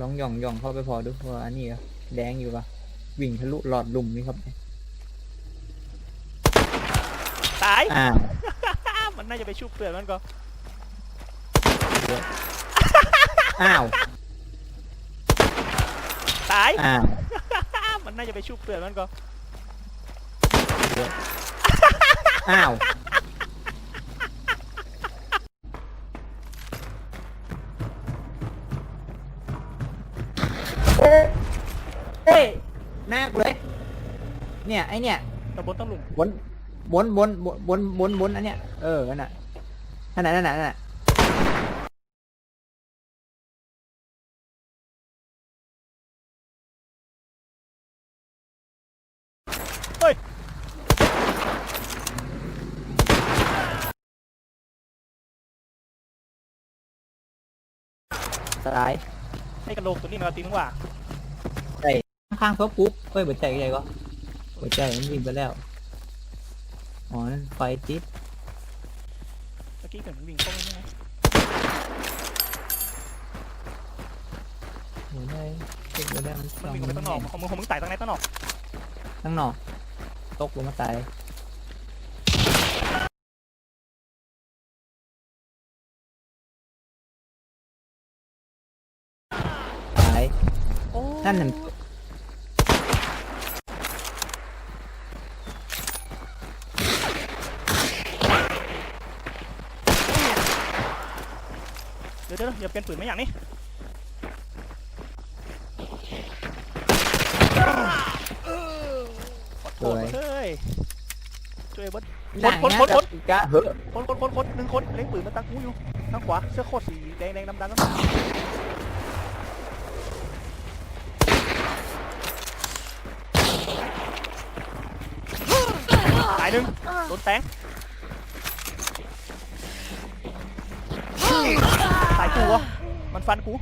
ลองหย่องหย่องเข้าไปพอดูว่าอันนี้อะแดงอยู่ปะวิ่งทะลุหลอดหลุมนี่ครับ ตายอ้าวมันน่าจะไปชุบเปลือกมันก็ อ้าว ตาย อ้าว มันน่าจะไปชุบเปลือกมันก็ อ้าว เฮ้ยหน้ากูเลยเนี่ยไอเนี่ยตะบนต้องหลุมบนบนบนบนบนบนบนอันเนี้ยเออนั่นน่ะนั่นน่ะนั่นน่ะนั่นน่ะเฮ้ยสลายไอ้กระโหลกตัวนี้มันเอาตีนึงว่าใช่ ข้างๆเขาปุ๊บเฮ้ยหัวใจใหญ่ก็หัวใจมันวิ่งไปแล้ว อ๋อนั่นไฟติดเมื่อกี้เกิดมันวิ่งเข้าไปใช่ไหมหัวใจติดไปแล้วมันวิ่งออกไปตั้งนอกของมึงของมึงตายตั้งไหนตั้งนอกข้างนอกตกลงมาตายตายโอ้นั่นน่ะ เดี๋ยวเดี๋ยวอย่าเปลี่ยนปืนไม่อย่างนี้ขอโทษเฮ้ยช่วยเบิร์ดหนังคนนะคนคนกับกะเฮ้อคนคนคนคนหนึ่งคนเล็งปืนมาตั้งกูอยู่ทางขวาเสื้อโคตรสีแดงแดงดำดำดำตายหนึ่งโดนแตง ฟันกู